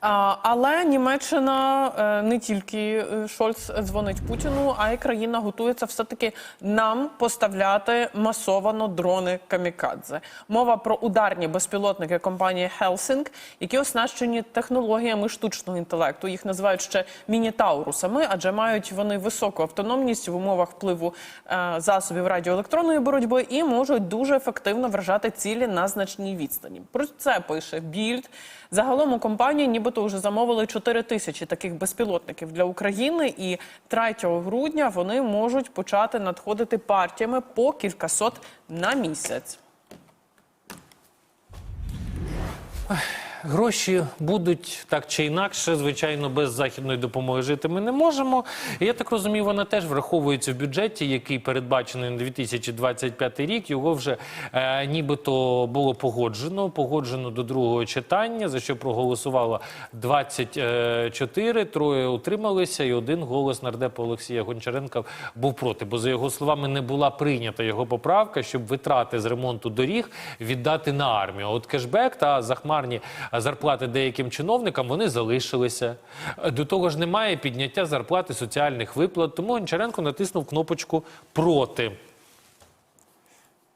Але Німеччина е, не тільки е, Шольц дзвонить Путіну, а й країна готується все-таки нам поставляти масовано дрони камікадзе. Мова про ударні безпілотники компанії Helsing, які оснащені технологіями штучного інтелекту. Їх називають ще міні-таурусами, адже мають вони високу автономність в умовах впливу е, засобів радіоелектронної боротьби і можуть дуже ефективно вражати цілі на значній відстані. Про це пише Більд. Загалом у компанії нібито вже замовили 4 тисячі таких безпілотників для України, і 3 грудня вони можуть почати надходити партіями по кількасот на місяць. Гроші будуть так чи інакше, звичайно, без західної допомоги жити ми не можемо. Я так розумію, вона теж враховується в бюджеті, який передбачений на 2025 рік. Його вже е, нібито було погоджено, погоджено до другого читання, за що проголосувало 24, троє утрималися, і один голос нардепа Олексія Гончаренка був проти. Бо за його словами не була прийнята його поправка, щоб витрати з ремонту доріг віддати на армію. От кешбек та захмарні зарплати деяким чиновникам вони залишилися. До того ж, немає підняття зарплати соціальних виплат. Тому Гончаренко натиснув кнопочку проти.